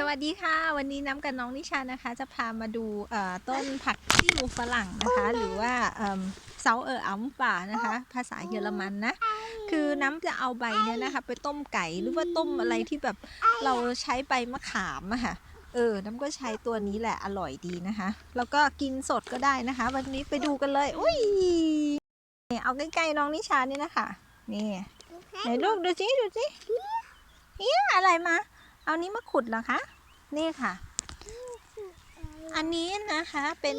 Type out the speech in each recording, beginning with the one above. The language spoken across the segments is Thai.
สวัสดีค่ะ วันนี้น้ำกับน้องนิชานะคะ จะพามาดูต้นผักติ้วฝรั่งนะคะ หรือว่าเซาเอออัมป่านะคะ ภาษาเยอรมันนะ คือน้ำจะเอาใบเนี่ยนะคะ ไปต้มไก่หรือว่าต้มอะไรที่แบบเราใช้ใบมะขามอะค่ะเออน้ำก็ใช้ตัวนี้แหละอร่อยดีนะคะ แล้วก็กินสดก็ได้นะคะ วันนี้ไปดูกันเลยอุ้ยนี่เอาใกล้ๆน้องนิชานี่นะคะนี่ไหนลูกดูสิดูสิเฮียอะไรมา เอานี้มาขุดเหรอคะ นี่ค่ะ อันนี้นะคะเป็น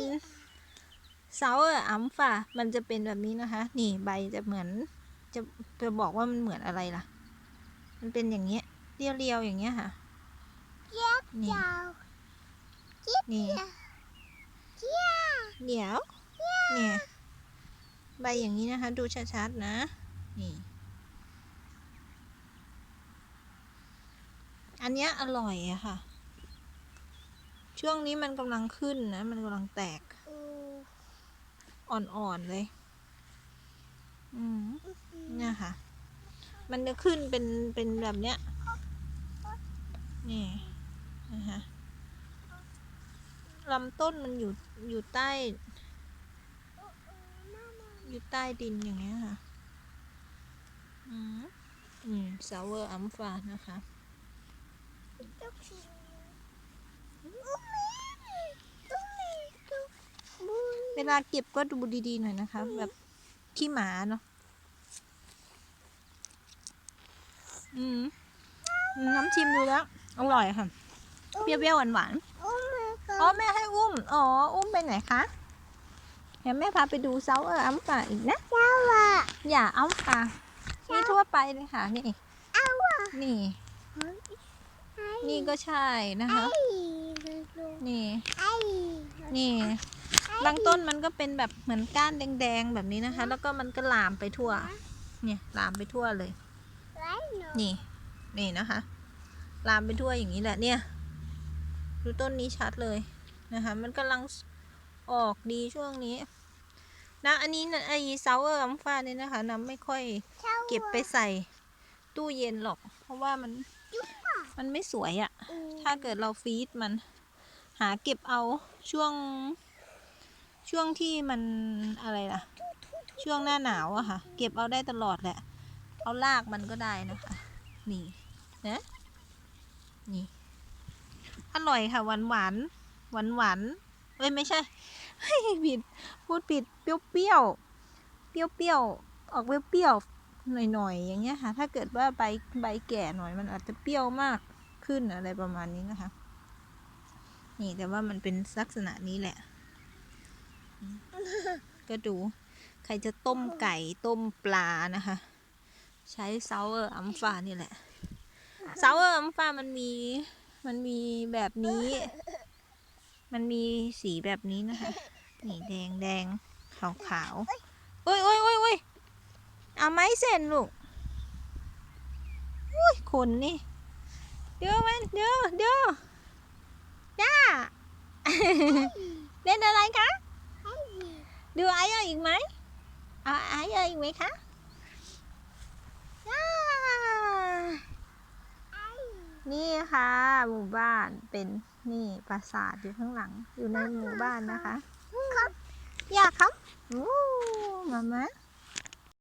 เซาเออร์อัมฟ่ามันจะเป็นแบบนี้นะคะ นี่ใบจะเหมือน จะจะบอกว่ามันเหมือนอะไรล่ะ มันเป็นอย่างเงี้ยเรียวๆอย่างเงี้ยค่ะนี่นี่เดี๋ยวเนี่ยใบอย่างนี้นะคะ ดูชัดๆนะ นี่ นเนี้ยอร่อยอะค่ะ ช่วงนี้มันกำลังขึ้นนะ มันกำลังแตก อ่อนๆเลย อืมเนี่ยค่ะ มันจะขึ้นเป็นเป็นแบบเนี้ย นี่นะคะลำต้นมันอยู่อยู่ใต้ อยู่ใต้ดินอย่างเงี้ยค่ะ อืมอืมซาวเวอร์อัมฟานะคะ เวลาเก็บก็ดูดีๆหน่อยนะคะ แบบขี้หมาเนาะอืมน้ำชิมดูแล้ว อร่อยค่ะ เปรี้ยวๆหวานๆอ๋อแม่ให้อุ้ม อ๋อ อุ้มไปไหนคะเดี๋ยวแม่พาไปดูเซาเอออัมป่าอีกนะอย่าอัมป่านี่ทั่วไปเลยค่ะ นี่นี่ นี่ก็ใช่นะคะ นี่ นี่บางต้นมันก็เป็นแบบเหมือนก้านแดงๆแบบนี้นะคะ แล้วก็มันก็ลามไปทั่ว เนี่ยลามไปทั่วเลย นี่ นี่นะคะ ลามไปทั่วอย่างนี้แหละเนี่ย ดูต้นนี้ชัดเลยนะคะ มันกำลังออกดีช่วงนี้นะอันนี้นะไอเซาเออร์อัมฟ้าเนี่ยนะคะน้ำไม่ค่อยเก็บไปใส่ตู้เย็นหรอก เพราะว่ามัน มันไม่สวยอะ่ะ ถ้าเกิดเราฟรีดมัน หาเก็บเอาช่วง ช่วงที่มันอะไรล่ะ ช่วงหน้าหนาวอะค่ะ เก็บเอาได้ตลอดแหละ เอาลากมันก็ได้นะคะ นี่นะนี่ อร่อยค่ะหวานหวานหวานหวานๆเอ้ยไม่ใช่ให้ผิดพูดผิดเปรี้ยวเปรี้ยวเปรี้ยวเปรี้ยวๆออกเปรี้ยวเปรี้ยว หน่อยๆอย่างเงี้ยค่ะ ถ้าเกิดว่าใบใบแก่หน่อยมันอาจจะเปรี้ยวมากขึ้นอะไรประมาณนี้นะคะ นี่แต่ว่ามันเป็นลักษณะนี้แหละ ก็ดู ใครจะต้มไก่ต้มปลานะคะ ใช้เซาเออร์อัมฟานี่แหละเซาเออร์อัมฟามันมีมันมีแบบนี้ มันมีสีแบบนี้นะคะ นี่แดงแดงขาวขาวอุ้ยโอ้ยโอ้ย เอาไม้เส้นลูกอุ้ยขนนี่เดี๋ยวมันเดี๋ยวเดี๋ยวจ้าเล่นอะไรคะดูไอ้เอาอีกไหมเอาไอ้เอาอีกไหมคะจ้านี่ค่ะ หมู่บ้านเป็นนี่ปราสาทอยู่ข้างหลัง อยู่ในหมู่บ้านนะคะ ครับ อยากครับอู้มามา